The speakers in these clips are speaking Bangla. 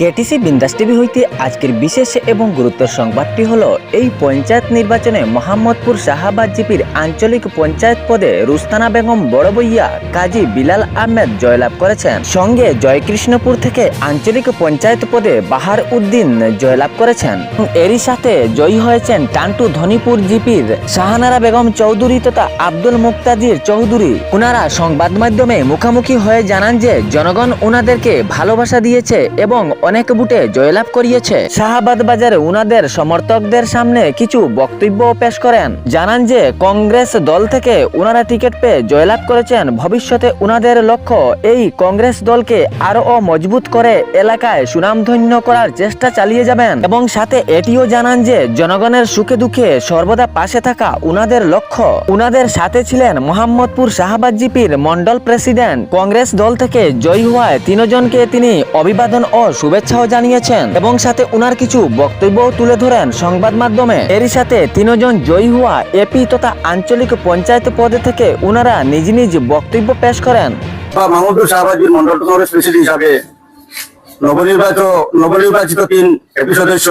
কেটিসি বিন্দাস টিভি হইতে আজকের বিশেষ এবং গুরুত্বের সংবাদটি হল, এই পঞ্চায়েত নির্বাচনে মোহাম্মদপুর শাহাবাদ জিপির আঞ্চলিক পঞ্চায়েত পদে রুস্তানা বেগম বড়বইয়া কাজী বিলাল আহমেদ জয়লাভ করেছেন। সঙ্গে জয়কৃষ্ণপুর থেকে আঞ্চলিক পঞ্চায়েত পদে বাহার উদ্দিন জয়লাভ করেছেন। এরই সাথে জয়ী হয়েছেন টান্টু ধনীপুর জিপির শাহানারা বেগম চৌধুরী তথা আব্দুল মুক্তাদির চৌধুরী। ওনারা সংবাদ মাধ্যমে মুখোমুখি হয়ে জানান যে, জনগণ ওনাদেরকে ভালোবাসা দিয়েছে এবং অনেক বুটে জয়লাভ করিয়েছে। শাহাবাদ বাজারে উনাদের সমর্থকদের সামনে কিছু বক্তব্য পেশ করেন। জানান যে, কংগ্রেস দল থেকে উনারা টিকিট পেয়ে জয়লাভ করেছেন। ভবিষ্যতে উনাদের লক্ষ্য এই কংগ্রেস দলকে আরও মজবুত করে এলাকায় সুনামধন্য করার চেষ্টা চালিয়ে যাবেন। এবং সাথে এটিও জানান যে, জনগণের সুখে দুঃখে সর্বদা পাশে থাকা উনাদের লক্ষ্য। উনাদের সাথে ছিলেন মোহাম্মদপুর শাহাবাদ জিপির মন্ডল প্রেসিডেন্ট। কংগ্রেস দল থেকে জয়ী হওয়ায় তিনজনকে তিনি অভিবাদন ও শুভেচ্ছাও জানিয়েছেন এবং সাথে উনার কিছু বক্তব্যও তুলে ধরেন সংবাদ মাধ্যমে। এরই সাথে তিনজন জয়ী হওয়া এপি তথা আঞ্চলিক পঞ্চায়েত পদে থেকে উনারা নিজ নিজ বক্তব্য পেশ করেন। বা মাহমুদুর শাহবাজীর মন্ডল হিসাবে নবনির্বাচিত নবনির্বাচিত তিন এপি সদস্য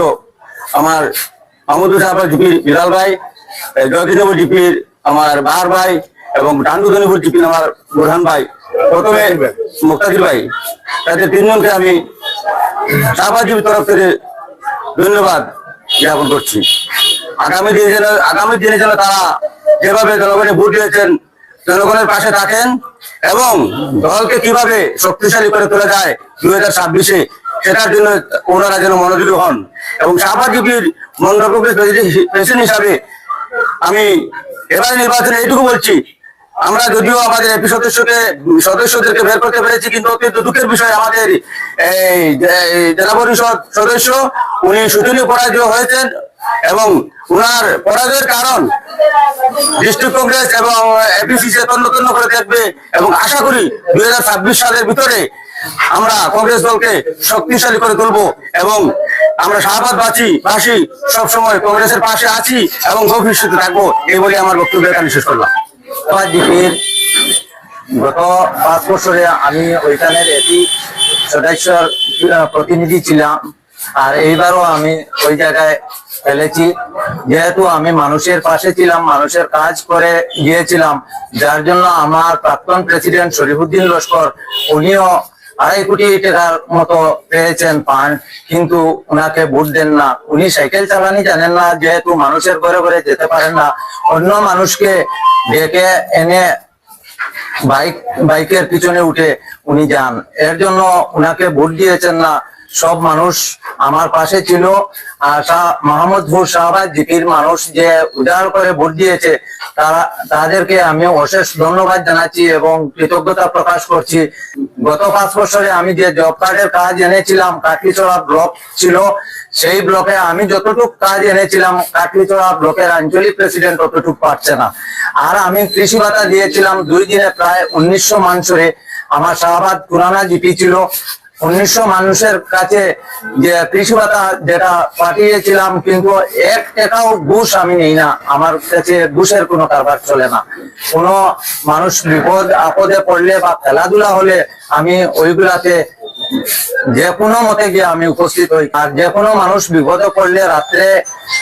আমার মাহমুদুর শাহবাজ জিপির বিলাল ভাই জয়কিনবর জিপির আমার বাহার ভাই এবং ডান্ডুধনীপুর জিপির আমার বোরহান ভাই। প্রথমে মুক্তাদির ভাই। তাদের তিনজনকে আমি শাহবাজ জিপির তরফ থেকে ধন্যবাদ জ্ঞাপন করছি। আগামী দিনে যেন, আগামী দিনে যেন তারা যেভাবে জনগণে ভোট দিয়েছেন, জনগণের পাশে থাকেন এবং দলকে কীভাবে শক্তিশালী করে তোলা যায় দুই হাজার ছাব্বিশে, সেটার জন্য ওনারা যেন মনোযোগী হন এবং শাহবাজিবির মন্ডল কংগ্রেস প্রেসিডেন্ট হিসাবে আমি এবারে নির্বাচনে এইটুকু বলছি আমরা যদিও আমাদের এপি সদস্যকে সদস্যদেরকে বের করতে পেরেছি, কিন্তু অত্যন্ত দুঃখের বিষয় আমাদের এই জেলা পরিষদ সদস্য, উনি শোচনীয় পরাজয় হয়েছেন এবং উনার পরাজয়ের কারণ ডিস্ট্রিক্ট কংগ্রেস এবং এপিসিসি তন্ন তন্ন করে দেখবে এবং আশা করি দুই হাজার ছাব্বিশ সালের ভিতরে আমরা কংগ্রেস দলকে শক্তিশালী করে তুলব এবং আমরা শাহবাদ বাসী বাসী সবসময় কংগ্রেসের পাশে আছি এবং ভবিষ্যতে থাকব, এই বলে আমার বক্তব্য এখানে শেষ করলাম। জিপির গত পাঁচ বছরে আমি ওইখানের এটি সদস্যর প্রতিনিধি ছিলাম। আর এইবারও আমি ওই জায়গায় ফেলেছি। যেহেতু আমি মানুষের পাশে ছিলাম, মানুষের কাজ করে গিয়েছিলাম, যার জন্য আমার প্রাক্তন প্রেসিডেন্ট শরীফুদ্দিন লস্কর, উনিও আড়াই কোটি টাকার মতো পেয়েছেন পান, কিন্তু ওনাকে ভোট দেন না। উনি সাইকেল চালানি জানেন না, যেহেতু মানুষের ঘরে ঘরে যেতে পারেন না। অন্য মানুষকে ডেকে এনে বাইক বাইকের পিছনে উঠে উনি যান। এর জন্য উনাকে ভোট দিয়েছেন না। সব মানুষ আমার পাশে ছিল। আর মোহাম্মদপুর শাহবাজ জিপির মানুষ যে উদার করে ভোট দিয়েছে, তারা, তাদেরকে আমি অশেষ ধন্যবাদ জানাচ্ছি এবং কৃতজ্ঞতা প্রকাশ করছি। গত পাঁচ বছরে আমি যে জব কার্ডের কাজ এনেছিলাম, কাটলিচড়া ব্লক ছিল, সেই ব্লকে আমি যতটুকু কাজ এনেছিলাম, কাটলিচড়া ব্লকের আঞ্চলিক প্রেসিডেন্ট ততটুকু পারছে না। আর আমি কৃষি ভাতা দিয়েছিলাম দুই দিনে প্রায় উনিশশো মানুষরে আমার শাহবাদ পুরানা জিপি ছিল। উনিশশো মানুষের কাছে যে কৃষি ভাতা যেটা পাঠিয়েছিলাম, কিন্তু এক টাকাও ঘুষ আমি নেই না। আমার কাছে ঘুষের কোনো কারবার চলে না। কোনো মানুষ বিপদ, আপদে পড়লে বা খেলাধুলা হলে আমি ওইগুলাতে যে কোনো মতে গিয়ে আমি উপস্থিত হই। আর যে কোনো মানুষ বিপদে পড়লে রাত্রে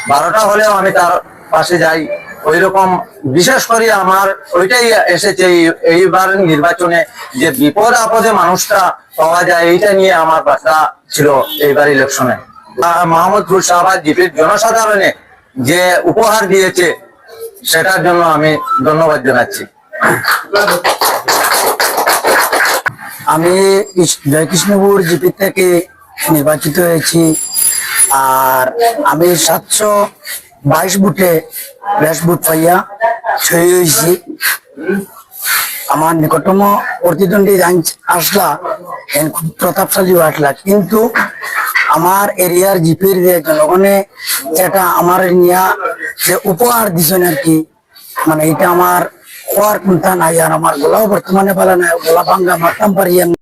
বারোটা হলেও আমি তার পাশে যাই। ওই রকম বিশেষ করে আমার ওইটাই এসেছে এই- এইবার নির্বাচনে যে বিপদ আপদে মানুষটা পাওয়া যায়, এইটা নিয়ে আমার বার্তা ছিল এইবার ইলেকশনে আর মোহাম্মদপুর শাহবাজ জিপির জনসাধারণে যে উপহার দিয়েছে, সেটার জন্য আমি ধন্যবাদ জানাচ্ছি। আমি জয়কৃষ্ণপুর জিপি থেকে নির্বাচিত হয়েছি, আর আমি সাতশো বাইশ বুটে বেশ বুথ পাইয়া ছয় হয়েছি আমার নিকটতম প্রতিদ্বন্দ্বী আসলা খুব প্রতাপশালী আসলা। কিন্তু আমার এরিয়ার জিপির যে জনগণে যেটা আমার নিয়া যে উপহার দিছেন আর কি মানে এটা আমার হওয়ার কোনটা নাই আর আমার গলাও বর্তমানে বলা নাই গলা ভাঙ্গা মারতাম পারি আমি